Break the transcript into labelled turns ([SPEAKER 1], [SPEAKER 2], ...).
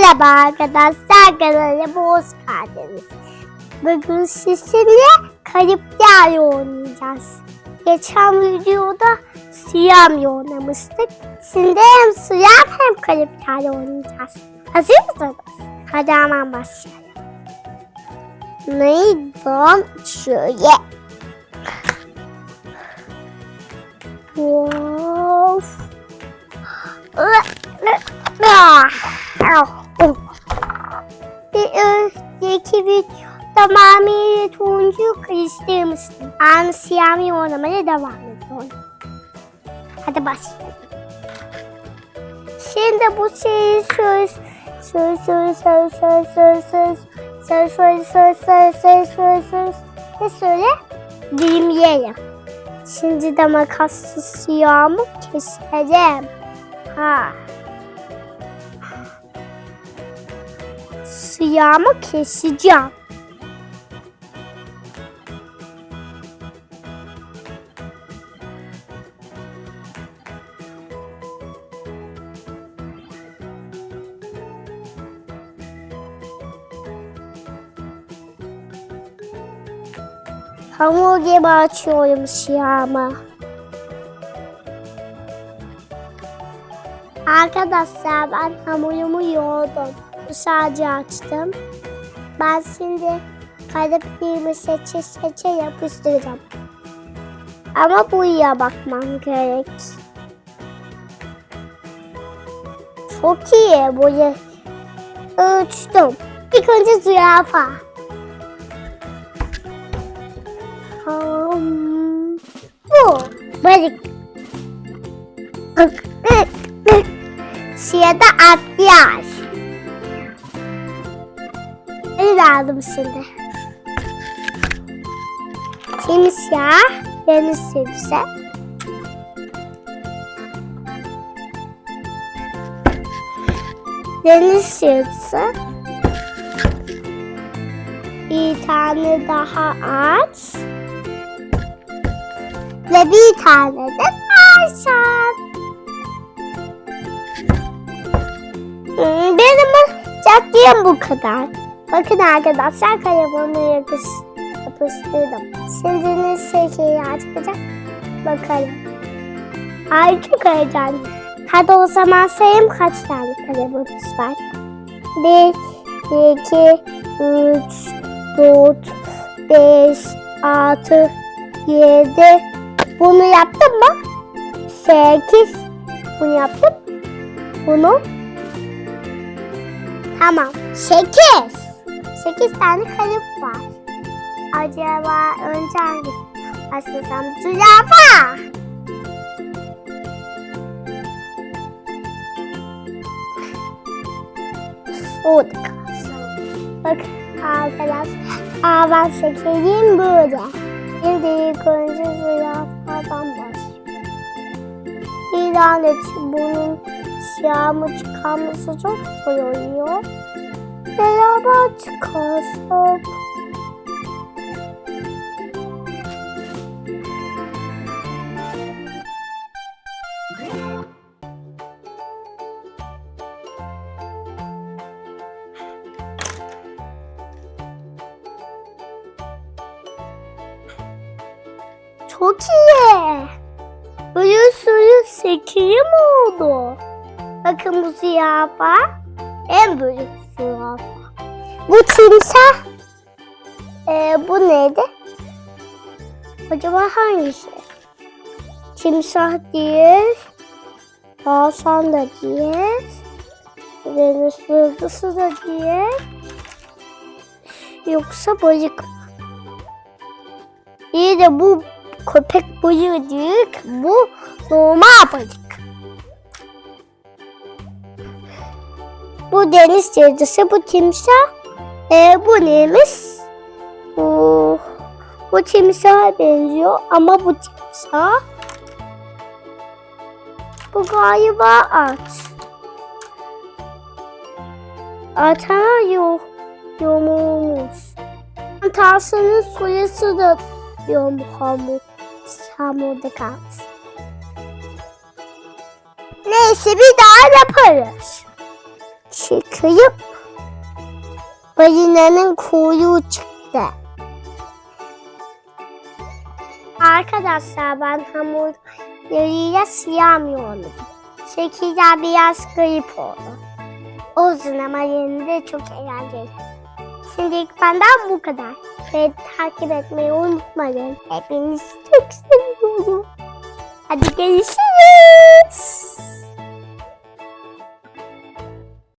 [SPEAKER 1] Merhaba arkadaşlar kanalıma hoş geldiniz. Bugün sizinle kayıplar oynayacağız. Geçen videoda siyam oynamıştık. Şimdi hem siyam hem kayıplar oynayacağız. Hazır mısınız? Hadi hemen başlayalım. Neydi? Şöyle. Of. Bir önceki video tamamıyla turuncu karıştırmıştım. Aynı siyah oynamaya devam ediyorum. Hadi başlayalım. Şimdi bu şeyi söz söz söz söz söz söz söz söz söz söz söz söz söz söz ne söyle dinleyelim. Şimdi de makaslı siyahımı keselim. Ha. Siyahımı keseceğim. Hamur gibi açıyorum siyahımı. Arkadaşlar ben hamurumu yoğurdum. Sadece açtım. Ben şimdi kalıplarımı seçe seçe yapıştıracağım. Ama buraya bakmam gerek. Çok iyi. Buraya ölçtüm. İlk önce zürafa. Hmm, bu. Balık. Siyada atlar. Ne lazım şimdi? Simsiyah, deniz sivri. Deniz sivri. Bir tane daha at. Ve bir tane de tavşan. Hmm, Benim caddiyem bu kadar. Bakın arkadaşlar kalemimi yapış, yapıştırdım. Şimdi ne şekeri açacak? Bakalım. Ay çok heyecanlı. Hadi o zaman sayayım kaç tane kalemimiz var. Bir, iki, üç, dört, beş, altı, yedi. Bunu yaptın mı? Sekiz. Bunu yaptın mı? Bunu Tamam. Sekiz. Sekiz tane kalıp var. Acaba önce hangisi? Başlasam zürafa. Orada kalsın. Bak arkadaş. Ben şekerim böyle. Şimdi ilk önce zürafadan başlıyorum. Bir tane bunun siyahımı çıkarması çok zor oluyor. Beraber çıkarsak. Çok iyi. Böyle suyu sekirim oldu. Bakın bu zürafa en büyük zürafa. Bu timsah. Ee, bu neydi? Acaba hangisi? Timsah değil. Tavşan da değil. Deniz yıldızı da değil. Yoksa balık mı? İyi de bu köpek balığı değil. Bu normal balık. Bu deniz cadısı, bu timsah. Ee, bu neymiş? Bu, bu timsaha benziyor ama bu timsah. Bu galiba at. Ata yok. Yomulmuş. Tavşanın suyası da yomuk hamur. Hamurda kalmış. Neyse bir daha yaparız. Çıkayım. Balinanın kuyruğu çıktı. Arkadaşlar ben hamurlarıyla siyamıyorum. Şekiller biraz garip oldu. Olsun ama yine de çok eğlenceli. Şimdilik benden bu kadar. Ve takip etmeyi unutmayın. Hepinizi çok seviyorum. Hadi görüşürüz.